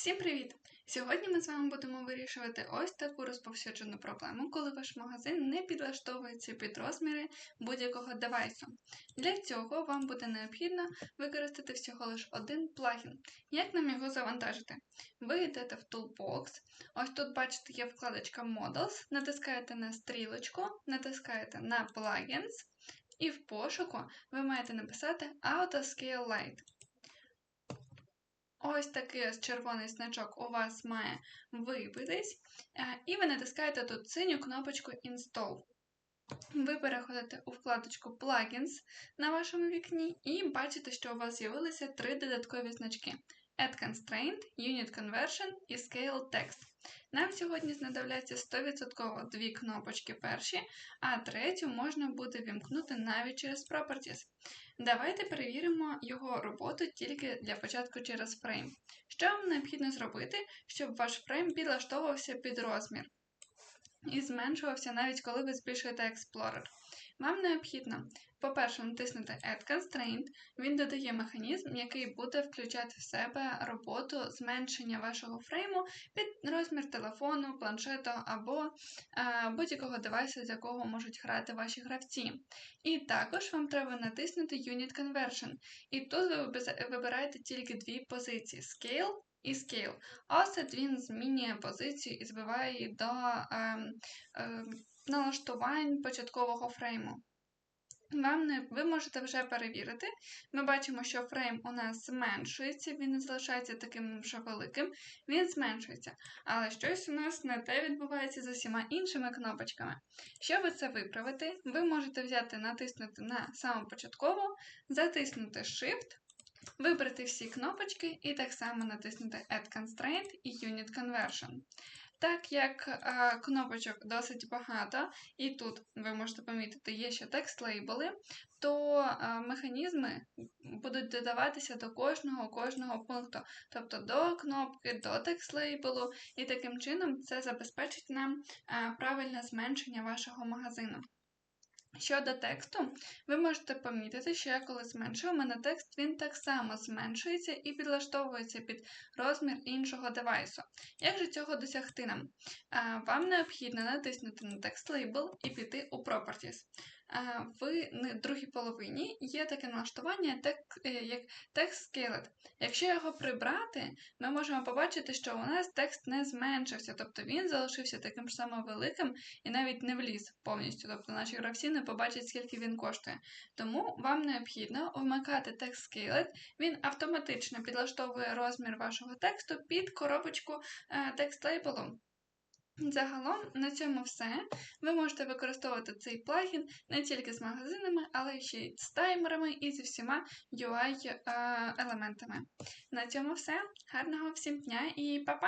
Всім привіт! Сьогодні ми з вами будемо вирішувати ось таку розповсюджену проблему, коли ваш магазин не підлаштовується під розміри будь-якого девайсу. Для цього вам буде необхідно використати всього лише один плагін. Як нам його завантажити? Ви йдете в Toolbox, ось тут, бачите, є вкладочка Models, натискаєте на стрілочку, натискаєте на Plugins, і в пошуку ви маєте написати Autoscale Lite. Ось такий червоний значок у вас має вибитись, е, і ви натискаєте тут синю кнопочку Install. Ви переходите у вкладочку Plugins на вашому вікні і бачите, що у вас з'явилися три додаткові значки: Add Constraint, Unit Conversion і Scale Text. Нам сьогодні знадобляться 100% дві кнопочки перші, а третю можна буде вімкнути навіть через Properties. Давайте перевіримо його роботу тільки для початку через фрейм. Що вам необхідно зробити, щоб ваш фрейм підлаштовувався під розмір і зменшувався навіть коли ви збільшуєте Explorer? Вам необхідно, по-перше, натиснути Add Constraint, він додає механізм, який буде включати в себе роботу зменшення вашого фрейму під розмір телефону, планшету або е, будь-якого девайсу, з якого можуть грати ваші гравці. І також вам треба натиснути Unit Conversion. І тут ви вибираєте тільки дві позиції Scale і Scale. Offset він змінює позицію і збиває її до е, е, налаштувань початкового фрейму. Вам не, ви можете вже перевірити. Ми бачимо, що фрейм у нас зменшується, він не залишається таким вже великим, він зменшується. Але щось у нас не те відбувається з усіма іншими кнопочками. Щоб це виправити, ви можете взяти, натиснути на самопочаткову, затиснути Shift, вибрати всі кнопочки і так само натиснути Add Constraint і Unit Conversion. Так як а, кнопочок досить багато, і тут ви можете помітити, є ще текст-лейбли, то а, механізми будуть додаватися до кожного кожного пункту, тобто до кнопки, до текст-лейблу, і таким чином це забезпечить нам а, правильне зменшення вашого магазину. Щодо тексту, ви можете помітити, що я коли зменшую, у мене текст він так само зменшується і підлаштовується під розмір іншого девайсу. Як же цього досягти нам? Вам необхідно натиснути на текст лейбл і піти у Properties в другій половині є таке налаштування, е, як Text Scaled. Якщо його прибрати, ми можемо побачити, що у нас текст не зменшився, тобто він залишився таким ж самим великим і навіть не вліз повністю. Тобто наші гравці не побачать, скільки він коштує. Тому вам необхідно вмикати Text Scaled, він автоматично підлаштовує розмір вашого тексту під коробочку е, текст лейблу. Загалом на цьому все. Ви можете використовувати цей плагін не тільки з магазинами, але ще й з таймерами і зі всіма UI-елементами. На цьому все. Гарного всім дня і па-па!